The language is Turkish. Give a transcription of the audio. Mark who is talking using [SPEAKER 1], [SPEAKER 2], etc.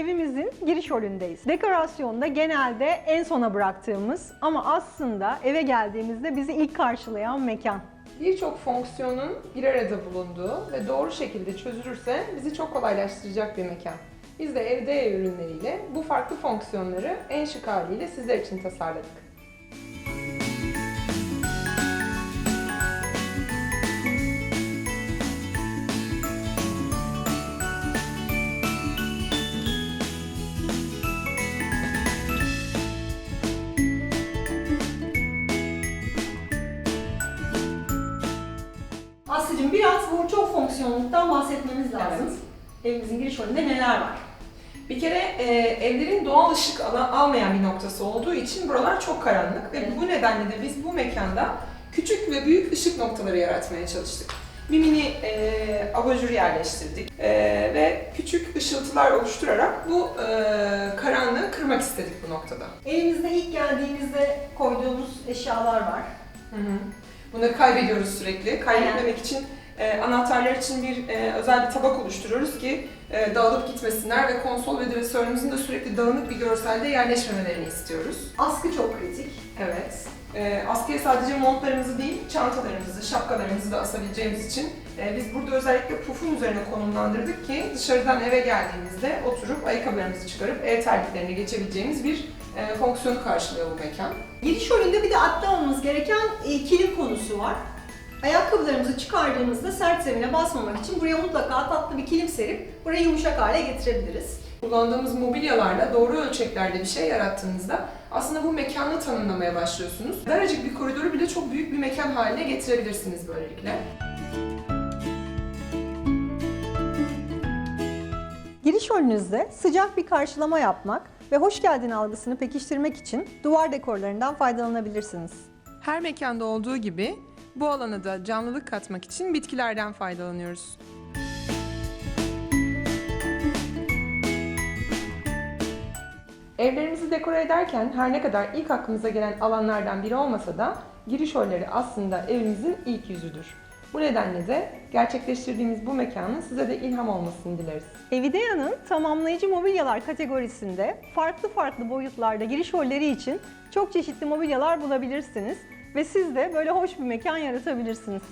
[SPEAKER 1] evimizin giriş holündeyiz. Dekorasyonda genelde en sona bıraktığımız ama aslında eve geldiğimizde bizi ilk karşılayan mekan.
[SPEAKER 2] Birçok fonksiyonun bir arada bulunduğu ve doğru şekilde çözülürse bizi çok kolaylaştıracak bir mekan. Biz de evde ev ürünleriyle bu farklı fonksiyonları en şık haliyle sizler için tasarladık.
[SPEAKER 1] Bahsetmemiz lazım. Evimizin giriş holünde neler var?
[SPEAKER 2] Bir kere e, evlerin doğal ışık ala- almayan bir noktası olduğu için buralar çok karanlık ve
[SPEAKER 1] Evet.
[SPEAKER 2] bu nedenle de biz bu mekanda küçük ve büyük ışık noktaları yaratmaya çalıştık. Bir mini e, abajur yerleştirdik e, ve küçük ışıltılar oluşturarak bu e, karanlığı kırmak istedik bu noktada.
[SPEAKER 1] Evimizde ilk geldiğimizde koyduğumuz eşyalar var.
[SPEAKER 2] Hı hı. Bunları kaybediyoruz sürekli. Kaybetmemek için e, anahtarlar için bir e, özel bir tabak oluşturuyoruz ki e, dağılıp gitmesinler ve konsol ve dreserımızın da sürekli dağınık bir görselde yerleşmemelerini istiyoruz.
[SPEAKER 1] Askı çok kritik.
[SPEAKER 2] Evet. E, askıya sadece montlarımızı değil, çantalarımızı, şapkalarımızı da asabileceğimiz için e, biz burada özellikle pufun üzerine konumlandırdık ki dışarıdan eve geldiğimizde oturup ayakkabılarımızı çıkarıp ev terliklerine geçebileceğimiz bir e, fonksiyonu karşılıyor bu mekan.
[SPEAKER 1] Giriş holünde bir de atlamamız gereken e, kilim konusu var. Ayakkabılarımızı çıkardığımızda sert zemine basmamak için buraya mutlaka tatlı bir kilim serip burayı yumuşak hale getirebiliriz.
[SPEAKER 2] Kullandığımız mobilyalarla doğru ölçeklerde bir şey yarattığınızda aslında bu mekanı tanımlamaya başlıyorsunuz. Daracık bir koridoru bile çok büyük bir mekan haline getirebilirsiniz böylelikle.
[SPEAKER 1] Giriş holünüzde sıcak bir karşılama yapmak ve hoş geldin algısını pekiştirmek için duvar dekorlarından faydalanabilirsiniz.
[SPEAKER 2] Her mekanda olduğu gibi bu alana da canlılık katmak için bitkilerden faydalanıyoruz. Evlerimizi dekore ederken her ne kadar ilk aklımıza gelen alanlardan biri olmasa da giriş holleri aslında evimizin ilk yüzüdür. Bu nedenle de gerçekleştirdiğimiz bu mekanın size de ilham olmasını dileriz.
[SPEAKER 1] Evidea'nın tamamlayıcı mobilyalar kategorisinde farklı farklı boyutlarda giriş holleri için çok çeşitli mobilyalar bulabilirsiniz ve siz de böyle hoş bir mekan yaratabilirsiniz.